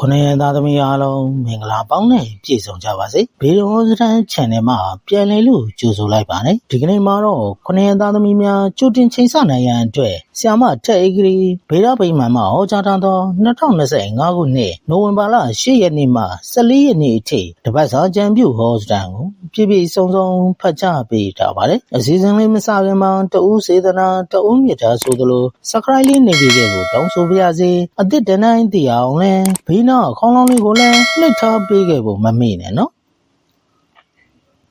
ခုနှစ်ရက်သားသမီးအားလုံးမင်္ဂလာပေါင်းနဲ့ပြည့်စုံကြပါစေဘေဒုံစတန် channel မှာပြန်လည်လို့ကြိုဆိုလိုက်ပါတယ်ဒီကနေ့မှာတော့ခုနှစ်ရက်သားသမီးများကြိုတင်ချိန်ဆနိုင်ရန်အတွက်ဆီယာမတက်အေဂရီဘေဒဗိမာန်မှာဟောကြားထားသော2025ခုနှစ်နိုဝင်ဘာလ10ရက်နေ့မှ14ရက်နေ့အထိတပတ်စာကြံပြုဟောစတန်ကိုပြည့်ပြည့်စုံစုံဖတ်ကြားပေးထားပါတယ်အစည်းအဝေးမစခင်မှာတဦးစေတနာတဦးမြတ်တာဆိုသလို subscribe လေးနေပြီးခဲ့ကိုတောင်းဆိုပါရစေအသစ်တနိုင်တည်အောင်လဲဘေးနောက်ခေါင်းလောင်းလေးကိုလည်းနှိပ်ထားပေးခဲ့ဖို့မမေ့နဲ့နော်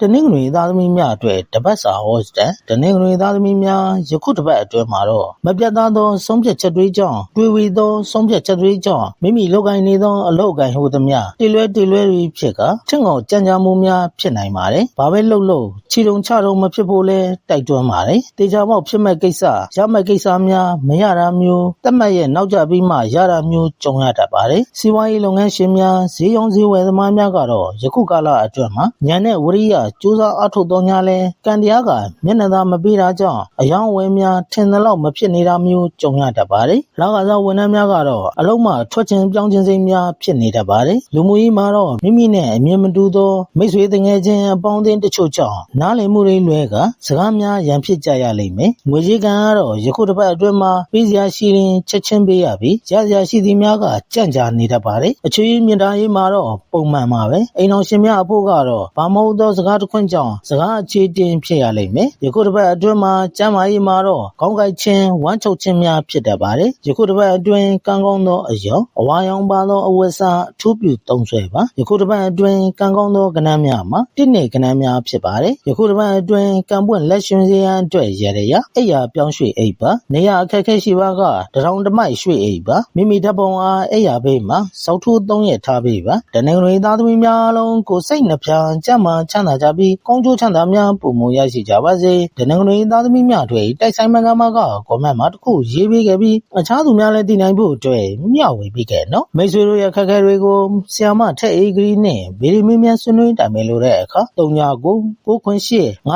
တနင်္ဂနွေသားသမီးများအတွက်တပတ်စာဟောစတန်တနင်္ဂနွေသားသမီးများယခုတပတ်အတွင်းမှာတော့မပြတ်သားသောဆုံးဖြတ်ချက်တွေကြောင့်တွေ့ဝေသောဆုံးဖြတ်ချက်တွေကြောင့်မိမိလုပ်ကိုင်နေသောအလုပ်ကိုင်ဟူသမျှတည်လွဲတည်လွဲတွေဖြစ်ကထင်ကုန်ကြံ့ကြာမှုများဖြစ်နိုင်ပါတယ်။ဘာပဲလုပ်လို့ခြေတုံချတုံမဖြစ်ဖို့လဲတိုက်တွန်းပါတယ်။တေချာပေါက်ဖြစ်မဲ့ကိစ္စရမဲ့ကိစ္စများမရတာမျိုးတက်မှတ်ရဲ့နောက်ကျပြီးမှရတာမျိုးကြုံရတတ်ပါတယ်။စီးပွားရေးလုပ်ငန်းရှင်များဈေးရောင်းဈေးဝယ်သမားများကတော့ယခုကာလအတွင်းမှာညံတဲ့ဝရိယကြိုးစားအားထုတ်သောညလဲကံတရားကမျက်နှာသာမပေးတာကြောင့်အယောင်ဝယ်များထင်သလောက်မဖြစ်နေတာမျိုးကြုံရတတ်ပါတယ်။လောကစားဝန်ထမ်းများကတော့အလုံးမထွက်ခြင်းပြောင်းခြင်းစိတ်များဖြစ်နေတတ်ပါတယ်။လူမှုရေးမှာတော့မိမိနဲ့အမြင်မတူသောမိတ်ဆွေတငယ်ချင်းအပေါင်းအသင်းတချို့ကြောင့်နားလည်မှုတွေလွဲကစကားများရန်ဖြစ်ကြရလိမ့်မယ်။ငွေကြေးကံကတော့ယခုတစ်ပတ်အတွင်းမှာပေးစရာရှိရင်ချက်ချင်းပေးရပြီးရစရာရှိသည်များကကြံ့ကြာနေတတ်ပါတယ်။အချွေးမြင့်တာရေးမှာတော့ပုံမှန်ပါပဲ။အိမ်တော်ရှင်များအဖို့ကတော့ဘာမဟုတ်သောစကားတစ်ခွန်းကြောင့်စကားအခြေတင်ဖြစ်ရလိမ့်မယ်။ယခုတစ်ပတ်အတွင်းမှာကျမ်းမာရေးမှာတော့ခေါင်းကိုက်ခြင်းဝမ်းချုပ်ခြင်းများဖြစ်တတ်ပါတယ်။ယခုတစ်ပတ်အတွင်းကံကောင်းသောအယောင်အဝါရောင်ပါသောအဝတ်စားအထူးပြုသုံးဆွဲပါ။ယခုတစ်ပတ်အတွင်းကံကောင်းသောကဏ္ဍများမှာတစ်နေကဏ္ဍများဖြစ်ပါတယ်။ယခုတစ်ပတ်အတွင်းကံပွင့်လက်ရှင်စရန်အတွက်ရရရအိယာပြောင်းရွှေ့အိပ်ပါ။နေရအခက်ခဲရှိပါကတရောင်တမိုက်ရွှေ့အိပ်ပါ။မိမိဓာတ်ပုံအားအိယာဘေးမှာစောက်ထိုးသုံးရက်ထားပေးပါ။တနင်္ဂနွေသားသမီးများလုံးကိုစိတ်နှပြကြမ်းမှချမ်းသာကြပြီးကောင်းကျိုးချမ်းသာများပုံမရရှိကြပါစေ။တနင်္ဂနွေသားသမီးများတွေတိုက်ဆိုင်မကမကကောမန့်မှာတခုရေးပေးခဲ့ပြီးအခြားသူများလည်းတည်နိုင်ဖို့အတွက်မျှဝေပေးခဲ့နော်။မိတ်ဆွေတို့ရဲ့ခက်ခဲတွေကိုဆီယာမထက်အေးဂရီနဲ့ဗီဒီမီမြန်ဆွေးနွေးတိုင်ပင်လို့တဲ့အခါ39 9ခွင့်8 514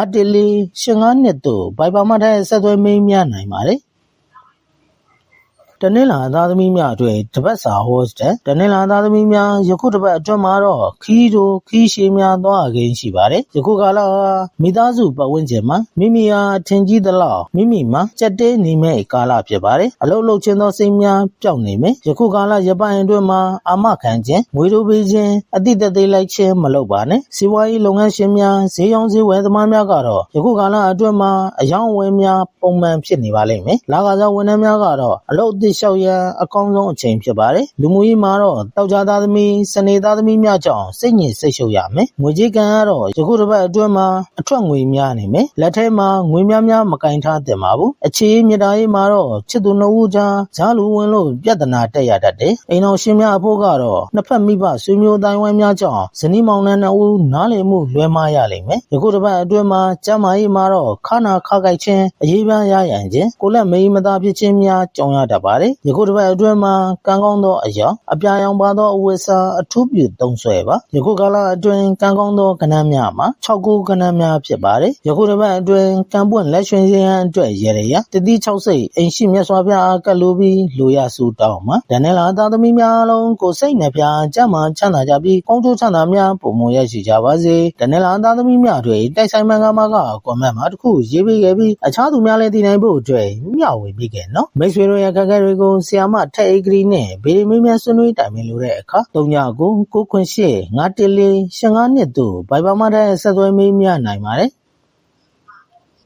85နှစ်တို့ဘိုင်ဘာမတဲ့ဆက်သွယ်မေးမြန်းနိုင်ပါတယ်။ တနင်္လာသားသမီးများအတွက်တပတ်စာဟောစတဲ့တနင်္လာသားသမီးများယခုတပတ်အတွင်းမှာတော့ခီးတို့ခီးရှည်များသွားခင်းရှိပါတယ်ယခုကာလမိသားစုပတ်ဝန်းကျင်မှာမိမိဟာထင်ကြီးသလောက်မိမိမှာကြက်တဲနေမဲ့ကာလဖြစ်ပါတယ်အလုတ်လုတ်ခြင်းသောစိတ်များပျောက်နေမယ်ယခုကာလရပိုင်းအတွင်းမှာအာမခံခြင်းငွေတို့ပေးခြင်းအတိတ်သေးလိုက်ခြင်းမလုပ်ပါနဲ့စီးပွားရေးလုပ်ငန်းရှင်များဈေးရောင်းဈေးဝယ်သမားများကတော့ယခုကာလအတွင်းမှာအယောင်ဝယ်များပုံမှန်ဖြစ်နေပါလိမ့်မယ်လာကစားဝန်ထမ်းများကတော့အလုတ်အသစ်လျှောက်ရန်အကောင်းဆုံးအချိန်ဖြစ်ပါတယ်။လူမှုရေးမှာတော့တောက်ကြသားသမီးစနေသားသမီးများကြောင့်စိတ်ညစ်စိတ်ရှုပ်ရမယ်။ငွေကြေးကံကတော့ယခုတစ်ပတ်အတွင်းမှာအထွက်ငွေများနေမယ်။လက်ထဲမှာငွေများများမကင်ထားသင့်ပါဘူး။အခြေမြေတားရေးမှာတော့ချစ်သူနှစ်ဦးကြားဈာလူဝင်လို့ပြဿနာတက်ရတတ်တယ်။အိမ်တော်ရှင်များအဖို့ကတော့နှစ်ဖက်မိဘဆွေမျိုးတိုင်းဝိုင်းများကြောင့်ဇနီးမောင်နှံနှစ်ဦးနားလည်မှုလွဲမှားရလိမ့်မယ်။ယခုတစ်ပတ်အတွင်းမှာကျမ်းမာရေးမှာတော့ခါနာခါကြိုက်ခြင်းအရေးပြားရရန်ခြင်းကိုလက်မေးမသားဖြစ်ခြင်းများကြုံရတတ်ပါတယ်။ယခုတစ်ပတ်အတွင်းမှာကံကောင်းသောအရာအပြာရောင်ပါသောအဝတ်စားအထူးပြုသုံးဆွဲပါယခုကာလအတွင်းကံကောင်းသောကဏ္ဍများမှာ6ခုကဏ္ဍများဖြစ်ပါတယ်ယခုတစ်ပတ်အတွင်းကံပွင့်လက်ရွှင်ရန်အတွက်ရရရတတိ6စိတ်အိမ်ရှိမြတ်စွာဘုရားကလိုပြီးလိုရစုတောင်းမှာဒဏ္ဍလာသားသမီးများလုံးကိုစိတ်နှပြကြမ်းမှချမ်းသာကြပြီးကောင်းကျိုးချမ်းသာများပုံမရရှိကြပါစေဒဏ္ဍလာသားသမီးများတွေတိုက်ဆိုင်မှန်ကမှာကကွန်မန့်မှာတခုရေးပေးခဲ့ပြီးအခြားသူများလည်းတည်နိုင်ဖို့အတွက်မျှဝေပေးခဲ့နော်မိတ်ဆွေတို့ရဲ့ခက်ခဲတွေကိုဆီယာမထက်အေဂရီနဲ့ဗီဒီမီမြန်ဆွေးနွေးတိုင်ပင်လိုတဲ့အခါ39 9ခွင့်8 514 85နှစ်တို့ဘိုင်ဘာမတဲ့ဆက်သွယ်မေးမြန်းနိုင်ပါတယ်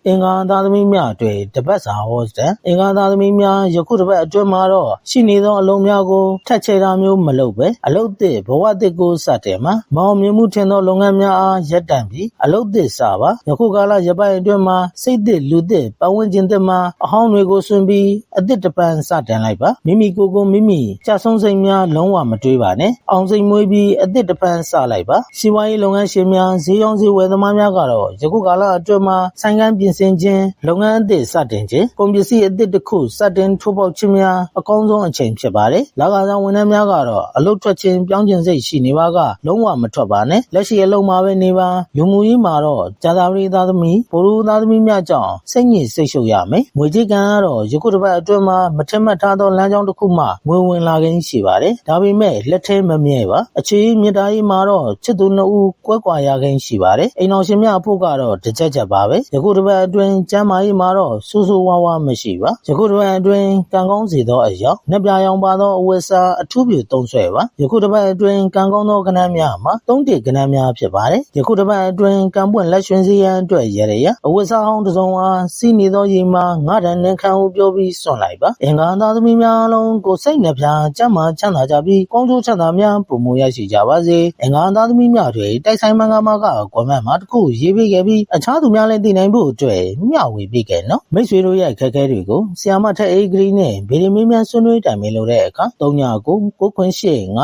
အင်္ဂါသားသမီးများအတွက်တပတ်စာဟောစတန်အင်္ဂါသားသမီးများယခုတပတ်အတွင်းမှာတော့ရှိနေသောအလုံးများကိုထက်ချေတာမျိုးမလုပ်ပဲအလုတ်သစ်ဘဝသစ်ကိုစတင်မှာမောင်မြင်မှုထင်သောလုပ်ငန်းများအားရပ်တန့်ပြီးအလုတ်သစ်စပါယခုကာလရပိုင်းအတွင်းမှာစိတ်သစ်လူသစ်ပတ်ဝန်းကျင်သစ်မှာအဟောင်းတွေကိုဆွင်ပြီးအသစ်တပံစတင်လိုက်ပါမိမိကိုယ်ကိုမိမိကြာဆုံးစိတ်များလုံးဝမတွေးပါနဲ့အောင်စိတ်မွေးပြီးအသစ်တပံစလိုက်ပါစီးပွားရေးလုပ်ငန်းရှင်များဈေးရောင်းဈေးဝယ်သမားများကတော့ယခုကာလအတွင်းမှာဆိုင်ကန်းပြင်ဆင်ခြင်း လုပ်ငန်းအသစ်စတင်ခြင်း ကုန်ပစ္စည်းအသစ်တစ်ခု စတင်ထိုးပေါက်ခြင်းများ အကောင်းဆုံးအချိန်ဖြစ်ပါတယ်။လကားဆောင်ဝန်ထမ်းများကတော့ အလုပ်ထွက်ခြင်း ပြောင်းခြင်းစိတ်ရှိနေပါက လုံးဝမထွက်ပါနဲ့ လက်ရှိအလုပ်မှာပဲနေပါ လူမှုရေးမှာတော့ ကြာသာပရိသားသမီးပိုလူသားသမီးများကြောင့် စိတ်ညစ်စိတ်ရှုပ်ရမယ်။ငွေကြေးကံကတော့ ယခုတစ်ပတ်အတွင်းမှာ မထက်မှတ်ထားသော လမ်းကြောင်းတစ်ခုမှ ငွေဝင်လာခြင်းရှိပါတယ်။ဒါပေမဲ့ လက်ထဲမမြဲပါ အခြေမြတ်တာကြီးမှာတော့ ချစ်သူနှစ်ဦး ကွဲကွာရခြင်းရှိပါတယ်။အိမ်တော်ရှင်များအဖို့ကတော့ တစ်ချက်ချက်ပါပဲ။ယခုတစ်ပတ်အတွင်းကျမ်းမာရေးမှာတော့စူးစူးဝါးဝါမရှိပါ။ယခုတစ်ပတ်အတွင်းကံကောင်းစေသောအရာနှစ်ပြာရောင်ပါသောအဝတ်စားအထူးပြုသုံးဆွဲပါ။ယခုတစ်ပတ်အတွင်းကံကောင်းသောကဏ္ဍများမှာသုံးတကဏ္ဍများဖြစ်ပါတယ်။ယခုတစ်ပတ်အတွင်းကံပွင့်လက်ရွှင်စေရန်အတွက်ရရရအဝတ်စားဟောင်းတစ်စုံအားစီးနေသောရေမှာငါးတန်နှခံဟုပြောပြီးစွန့်လိုက်ပါ။အင်္ဂါသားသမီးများလုံးကိုစိတ်နှပြကျမ်းမာချမ်းသာကြပြီးကောင်းကျိုးချမ်းသာများပုံမရရှိကြပါစေ။အင်္ဂါသားသမီးများတွေတိုက်ဆိုင်မင်္ဂမာကကွန်မန့်မှာတစ်ခုရေးပေးခဲ့ပြီးအခြားသူများလည်းသိနိုင်ဖို့အတွက်မျှဝေပေးခဲ့နော်။မိတ်ဆွေတို့ရဲ့အခက်အခဲတွေကိုဆီယာမထက်အေးဂရီနဲ့ဗီဒီမီများဆွေးနွေးတိုင်ပင်လို့တဲ့အခါ39ကို9ခွင့်8 914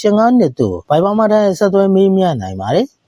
85နှစ်တို့ဘိုင်ဘာမတဲ့ဆက်သွဲမေးမြန်းနိုင်ပါတယ်။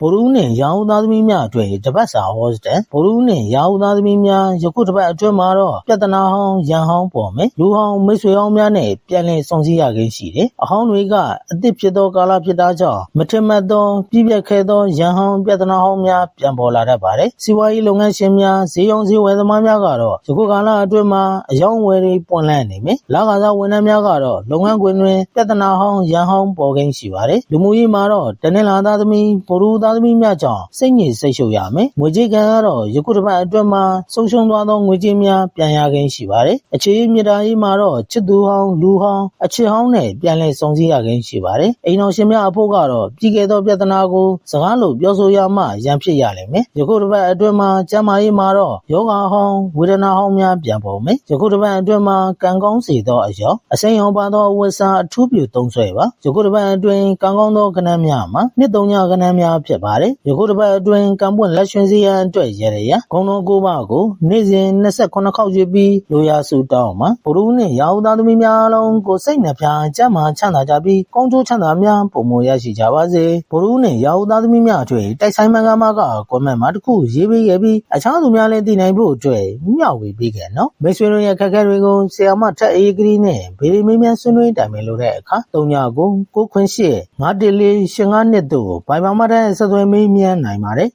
ဗုဒ္ဓဦးနှင့်ရာဟုသားသမီးများအတွက်တပတ်စာဟောစတန်ဗုဒ္ဓဦးနှင့်ရာဟုသားသမီးများယခုတပတ်အတွင်းမှာတော့ပြဿနာဟောင်းရန်ဟောင်းပေါ်မယ်လူဟောင်းမိတ်ဆွေဟောင်းများနဲ့ပြန်လည်ဆောင်စည်းရခြင်းရှိတယ်အဟောင်းတွေကအသစ်ဖြစ်သောကာလဖြစ်တာကြောင့်မထင်မှတ်သောပြည့်ပြတ်ခဲ့သောရန်ဟောင်းပြဿနာဟောင်းများပြန်ပေါ်လာတတ်ပါတယ်စီးပွားရေးလုပ်ငန်းရှင်များဈေးရောင်းဈေးဝယ်သမားများကတော့ယခုကာလအတွင်းမှာအယောင်းဝယ်တွေပွင့်လန်းနေမယ်လာကစားဝန်ထမ်းများကတော့လုပ်ငန်းခွင်တွင်ပြဿနာဟောင်းရန်ဟောင်းပေါ်ခြင်းရှိပါတယ်လူမှုရေးမှာတော့တနင်္လာသားသမီးဗုဒ္ဓသားသမီးများကြောင့်စိတ်ညစ်စိတ်ရှုပ်ရမယ်။ငွေကြေးကံကတော့ယခုတစ်ပတ်အတွင်းမှာဆုံးရှုံးသွားသောငွေကြေးများပြန်ရခြင်းရှိပါတယ်။အခြေမြတာရေးမှာတော့ချစ်သူဟောင်းလူဟောင်းအချစ်ဟောင်းနဲ့ပြန်လည်ဆောင်စည်းရခြင်းရှိပါတယ်။အိမ်တော်ရှင်များအဖို့ကတော့ပြည်ခဲ့သောပြဿနာကိုစကားလို့ပြောဆိုရမှရန်ဖြစ်ရလိမ့်မယ်။ယခုတစ်ပတ်အတွင်းမှာကျမ်းမာရေးမှာတော့ယောဂဟောင်းဝေဒနာဟောင်းများပြန်ပေါ်မယ်။ယခုတစ်ပတ်အတွင်းမှာကံကောင်းစေသောအရာအစိမ်းရောပါသောအဝတ်စားအထူးပြုသုံးဆွဲပါ။ယခုတစ်ပတ်အတွင်းကံကောင်းသောကဏ္ဍများမှာနှစ်သုံးညကဏ္ဍများဖြစ်ပါတယ်။ယခုတစ်ပတ်အတွင်းကံပွင့်လက်ရွှင်စေရန်အတွက်ရရရဂုံတော်ကိုပါကိုနေ့စဉ်28ခေါက်ရွေးပြီးလိုရာစုတောင်းမှာဘုရုနှင့်ရာဟုသားသမီးများလုံးကိုစိတ်နှပြကြမ်းမာချမ်းသာကြပြီးကောင်းကျိုးချမ်းသာများပုံမရရှိကြပါစေဘုရုနှင့်ရာဟုသားသမီးများအထွေတိုက်ဆိုင်မင်္ဂမာကကွန်မန့်မှာတစ်ခုရေးပေးခဲ့ပြီးအခြားသူများလည်းသိနိုင်ဖို့အတွက်မျှဝေပေးခဲ့နော်မိတ်ဆွေတို့ရဲ့ခက်ခဲတွေကိုဆရာမထက်အေးကလေးနဲ့ဗေဒီမင်းများဆွေးနွေးတိုင်ပင်လို့တဲ့အခါ၃ညကိုကိုခွင့်ရှိ914 55နှစ်တို့ဘိုင်ဘာမတဲ့ဆက်သွယ်မေးမြန်းနိုင်ပါတယ်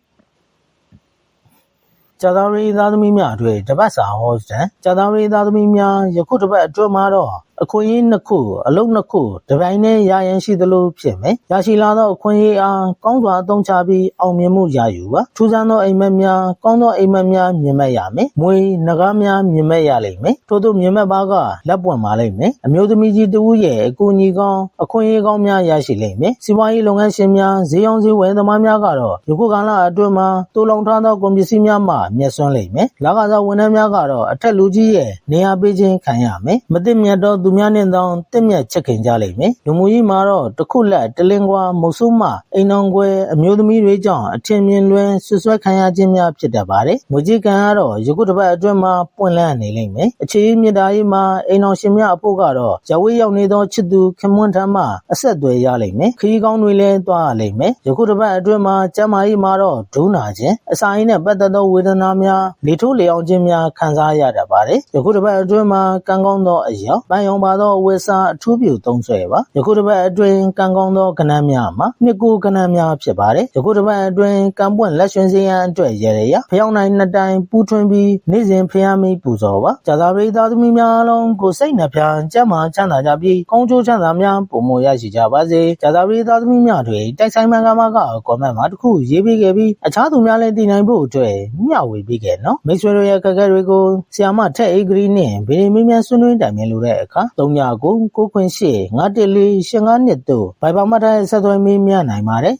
ကြာသပတေးသားသမီးများအတွက်တပတ်စာဟောစတန်ကြာသပတေးသားသမီးများယခုတပတ်အတွင်းမှာတော့အခွင့်အရေးနှစ်ခုအလုပ်နှစ်ခုတပိုင်းနဲ့ရရန်ရှိသလိုဖြစ်မယ်။ရရှိလာသောအခွင့်အရေးအားကောင်းစွာအသုံးချပြီးအောင်မြင်မှုရယူပါ။ထူးဆန်းသောအိမ်မက်များကောင်းသောအိမ်မက်များမြင်မဲ့ရမယ်။မွေနဂါးများမြင်မဲ့ရလိမ့်မယ်။ထို့သို့မြင်မဲ့ပါကလက်ပွင့်ပါလိမ့်မယ်။အမျိုးသမီးကြီးတဦးရဲ့အကူအညီကောင်းအခွင့်အရေးကောင်းများရရှိလိမ့်မယ်။စီးပွားရေးလုပ်ငန်းရှင်များဈေးရောင်းဈေးဝယ်သမားများကတော့ယခုကာလအတွင်းမှာတူလုံထားသောကုန်ပစ္စည်းများမှမျက်စွန်းလိမ့်မယ်။လာကစားဝန်ထမ်းများကတော့အထက်လူကြီးရဲ့နေရာပေးခြင်းခံရမယ်။မသိမြတ်သောသူများနဲ့သောတင့်မြတ်ချက်ခင်ကြလိမ့်မယ်။လူမှုရေးမှာတော့တခုလက်တလင်ကွာမုတ်ဆိုးမအိမ်တော်ခွဲအမျိုးသမီးတွေကြောင့်အထင်မြင်လွဲဆွဆွဲခံရခြင်းများဖြစ်တတ်ပါတယ်။ငွေကြေးကံကတော့ယခုတစ်ပတ်အတွင်းမှာပွင့်လန်းနေလိမ့်မယ်။အခြေအမြင့်တာရေးမှာအိမ်တော်ရှင်များအဖို့ကတော့ရဝေးရောက်နေသောချစ်သူခင်မွန်းထမ်းမှအဆက်အသွယ်ရလိမ့်မယ်။ခရီးကောင်းတွေလည်းသွားရလိမ့်မယ်။ယခုတစ်ပတ်အတွင်းမှာကျမ်းမာရေးမှာတော့ဒုနာခြင်းအစာရင်းနဲ့ပတ်သက်သောဝေဒနာများလေထိုးလေအောင်ခြင်းများခံစားရတတ်ပါတယ်။ယခုတစ်ပတ်အတွင်းမှာကံကောင်းသောအရာပန်းရောင်ပါသောအဝတ်စားအထူးပြုသုံးဆွဲပါယခုတစ်ပတ်အတွင်းကံကောင်းသောကဏ္ဍများမှာနှစ်ကိုကဏ္ဍများဖြစ်ပါတယ်ယခုတစ်ပတ်အတွင်းကံပွင့်လက်ရွှင်စေရန်အတွက်ရရရဖျောင်းနိုင်နှစ်တိုင်ပူးထွင်းပြီးနေ့စဉ်ဖျားမိပူဇော်ပါကြာသာပရိသတ်သမီးများလုံးကိုစိတ်နှဖျားကြမ်းမာချမ်းသာကြပြီးကောင်းကျိုးချမ်းသာများပုံမရရှိကြပါစေကြာသာပရိသတ်သမီးများတွေတိုက်ဆိုင်မှန်ကမှကကွန်မန့်မှာတစ်ခုရေးပေးခဲ့ပြီးအခြားသူများလည်းသိနိုင်ဖို့အတွက်မျှဝေပေးခဲ့နော်မိတ်ဆွေတို့ရဲ့ခက်ခဲတွေကိုဆီယာမထက်အေးဂရီနဲ့ဗီဒီမင်းများဆွေးနွေးတိုင်ပင်လို့တဲ့အခါ၃ညကိုကိုခွင့်ရှိ914 85နှစ်တို့ဘိုင်ဘာမတ်တဲ့ ဆက်သွယ်မေးမြန်းနိုင်ပါတယ်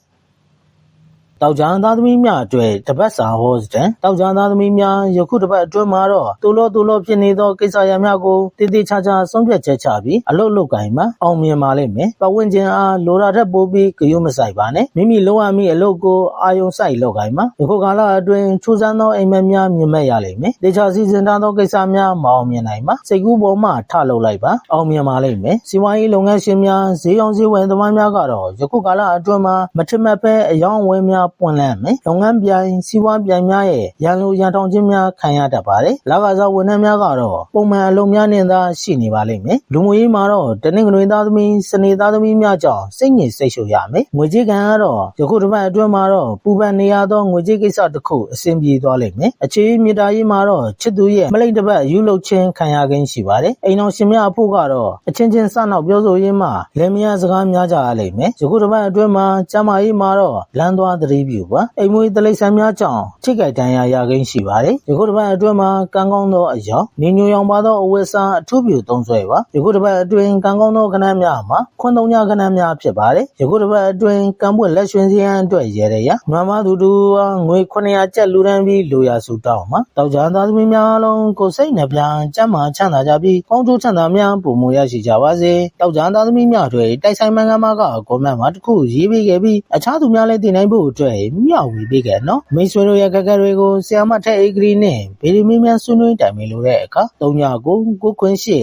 တောက်ကြံသားသမီးများအတွက်တပတ်စာဟောစတန်တောက်ကြံသားသမီးများယခုတပတ်အတွင်းမှာတော့တူလို့တူလို့ဖြစ်နေသောကိစ္စရပ်များကိုတည်တည်ချာချာဆုံးဖြတ်ချက်ချပြီးအလုတ်လုတ်ကင်မှာအောင်မြင်ပါလိမ့်မယ်ပဝင့်ကျင်အားလိုရာထက်ပိုပြီးကြုံမဆိုင်ပါနဲ့မိမိလုံးဝမိအလုတ်ကိုအာယုံဆိုင်လောက်ကင်မှာယခုကာလအတွင်းထူးဆန်းသောအိမ်မက်များမြင်မဲ့ရလိမ့်မယ်တေချာစီစဉ်ထားသောကိစ္စများမအောင်မြင်နိုင်ပါစိတ်ကူးပေါ်မှထလုပ်လိုက်ပါအောင်မြင်ပါလိမ့်မယ်စီဝါရေးလုပ်ငန်းရှင်များဈေးရောင်းဈေးဝယ်သမားများကတော့ယခုကာလအတွင်းမှာမထမက်ပဲအယောင်းဝယ်များပွင့်လန်းမယ်လုပ်ငန်းပြိုင်စီးပွားပြိုင်များရဲ့ရန်လိုရန်ထောင်ခြင်းများခံရတတ်ပါတယ်လကစားဝန်ထမ်းများကတော့ပုံမှန်အလုပ်များနဲ့သာရှိနေပါလိမ့်မယ်လူမှုရေးမှာတော့တနင်္ဂနွေသားသမီးစနေသားသမီးများကြောင့်စိတ်ငြိမ်စိတ်ရှုပ်ရမယ်ငွေကြေးကံကတော့ယခုတစ်ပတ်အတွင်းမှာတော့ပူပန်နေရသောငွေကြေးကိစ္စတစ်ခုအဆင်ပြေသွားလိမ့်မယ်အခြေမြေတားရေးမှာတော့ချစ်သူရဲ့မလိမ့်တစ်ပတ်ယူလုပ်ခြင်းခံရခြင်းရှိပါတယ်အိမ်တော်ရှင်များအဖို့ကတော့အချင်းချင်းစနောက်ပြောဆိုရင်းမှာလင်မယားစကားများကြရလိမ့်မယ်ယခုတစ်ပတ်အတွင်းမှာကျမ်းမာရေးမှာတော့လမ်းသွားသတိပြုပါအိမ်မွေးတလိษံများကြောင့်ချိတ်ကြိုက်တန်ရာရခြင်းရှိပါတယ်ယခုတစ်ပတ်အတွင်းမှာကံကောင်းသောအယောင်နေညိုရောင်ပါသောအဝတ်စားအထူးပြုသုံးဆွဲပါယခုတစ်ပတ်အတွင်းကံကောင်းသောခဏများမှာခွန်းသုံးညခဏများဖြစ်ပါတယ်ယခုတစ်ပတ်အတွင်းကံပွင့်လက်ရွှင်စရန်အတွက်ရရရမမသူတူအားငွေ900ကျပ်လူတန်းပြီးလိုရာစုတောင်းမှာတောက်ကြသားသမီးများအလုံးကိုယ်စိတ်နှပြကျမ်းမာချမ်းသာကြပြီးကောင်းကျိုးချမ်းသာများပုံမရရှိကြပါစေတောက်ကြသားသမီးများတွေတိုက်ဆိုင်မှန်ကန်မှာကကွန်မန့်မှာတစ်ခုရေးပေးခဲ့ပြီးအခြားသူများလည်းတင်နိုင်ဖို့အတွက်မျှဝေပေးခဲ့နော်မိတ်ဆွေတို့ရဲ့ကက်ကက်တွေကိုဆီယာမထက်အေဂရီနဲ့ဗီဒီမီမြန်ဆွေးနွေးတိုင်ပင်လို့တဲ့အခါ39ကိုကိုခွင်းရှိ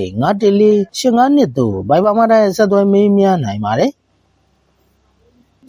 914 85နှစ်တို့ဘိုင်ဘာမတဲ့ဆက်သွယ်မေးမြန်းနိုင်ပါတယ်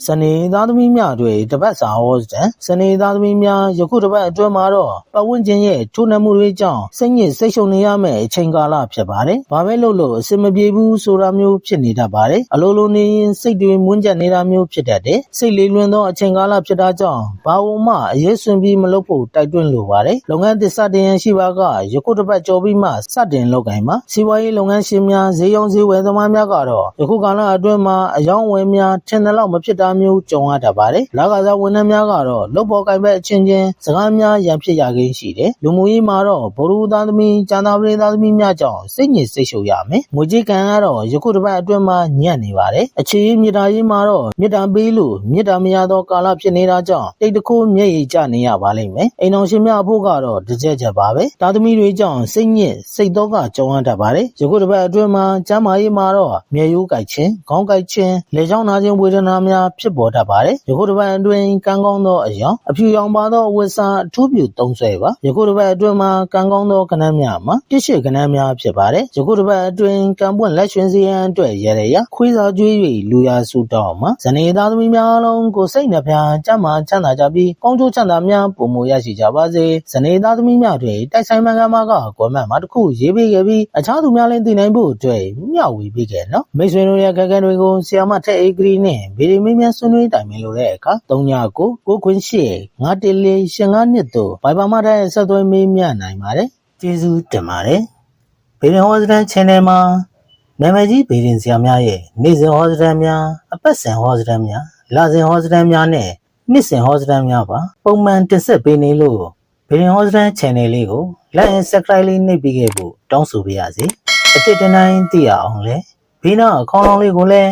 စနေသားသမီးများတွေတပတ်စာဟောစတန်စနေသားသမီးများယခုတပတ်အတွင်းမှာတော့ပတ်ဝန်းကျင်ရဲ့ချိုးနှံမှုတွေကြောင့်စိတ်ညစ်စိတ်ရှုံနေရမယ့်အချိန်ကာလဖြစ်ပါတယ်။ဘာပဲလုပ်လို့အဆင်မပြေဘူးဆိုတာမျိုးဖြစ်နေတတ်ပါတယ်။အလိုလိုနေရင်စိတ်တွေမွန်းကျက်နေတာမျိုးဖြစ်တတ်တယ်။စိတ်လေးလွင်သောအချိန်ကာလဖြစ်တာကြောင့်ဘာဝမှအရေးဆွင်ပြီးမလုပ်ဖို့တိုက်တွန်းလိုပါတယ်။လုပ်ငန်းသစ်စတင်ရန်ရှိပါကယခုတပတ်ကြော်ပြီးမှစတင်လုပ်ကိုင်မှာစီးပွားရေးလုပ်ငန်းရှင်များဈေးရောင်းဈေးဝယ်သမားများကတော့ယခုကာလအတွင်းမှာအယောင်းဝယ်များထင်သလောက်မဖြစ်တာမျိုးကြုံရတတ်ပါတယ်။လကစားဝန်ထမ်းများကတော့လုပ်ပေါ်ကိုင်ဘက်အချင်းချင်းစကားများရန်ဖြစ်ရခင်းရှိတယ်။လူမှုရေးမှာတော့ဗိုလ်ရူသားသမီးကျန်သားပရိသတ်သမီးများကြောင့်စိတ်ညစ်စိတ်ရှုပ်ရမယ်။ငွေကြေးကံကတော့ယခုတစ်ပတ်အတွင်းမှာညံ့နေပါတယ်။အခြေရေးမြေတားရေးမှာတော့မြေတားပေးလို့မြေတားမရသောကာလဖြစ်နေတာကြောင့်တိတ်တခိုးမျက်ရည်ကျနေရပါလိမ့်မယ်။အိမ်တော်ရှင်များအဖို့ကတော့တစ်ချက်ချက်ပါပဲ။သားသမီးတွေကြောင့်စိတ်ညစ်စိတ်တော့ကကြုံရတတ်ပါတယ်။ယခုတစ်ပတ်အတွင်းမှာကျမ်းမာရေးမှာတော့မြေရိုးကြိုက်ခြင်းခေါင်းကြိုက်ခြင်းလေချောင်းနာခြင်းဝေဒနာများဖြစ်ပေါ်တတ်ပါတယ်။ယခုတစ်ပတ်အတွင်းကံကောင်းသောအယောင်အဖြူရောင်ပါသောအဝတ်စားအထူးပြုသုံးဆွဲပါယခုတစ်ပတ်အတွင်းမှာကံကောင်းသောကဏ္ဍများမှာပြည့်ရှိကဏ္ဍများဖြစ်ပါတယ်ယခုတစ်ပတ်အတွင်းကံပွင့်လက်ရွှင်စရန်အတွက်ရရရခွေးစာကျွေး၍လူရာစုတောင်းမှာဇနေသားသမီးများအလုံးကိုစိတ်နှပြကြမ်းမာချမ်းသာကြပြီးကောင်းကျိုးချမ်းသာများပုံမရရှိကြပါစေဇနေသားသမီးများတွေတိုက်ဆိုင်မှန်ကန်မှာကကွန်မန့်မှာတစ်ခုရေးပေးခဲ့ပြီးအခြားသူများလည်းသိနိုင်ဖို့အတွက်မျှဝေပေးခဲ့နော်မိတ်ဆွေတို့ရဲ့ကက်ကက်တွေကိုဆီယာမထက်အေဂရီနဲ့ဗီဒီမီမြန်ဆွေးနွေးတိုင်ပင်လို့တဲ့အခါ39ကိုကိုခွင်းရှိ914 55နှစ်တို့ဘိုင်ဘာမတဲ့ဆက်သွယ်မေးမြန်းနိုင်ပါတယ်ကျေးဇူးတင်ပါတယ်ဗီဒီယိုဟောစတန် channel မှာနာမည်ကြီးဗီဒီယိုဆရာများရဲ့နေ့စဉ်ဟောစတန်များအပတ်စဉ်ဟောစတန်များလစဉ်ဟောစတန်များနဲ့နှစ်စဉ်ဟောစတန်များပါပုံမှန်တင်ဆက်ပေးနေလို့ဗီဒီယိုဟောစတန် channel လေးကို like and subscribe လေးနှိပ်ပေးခဲ့ဖို့တောင်းဆိုပါရစေအတစ်တနိုင်သိရအောင်လဲဘေးနားအကောင့်လေးကိုလည်း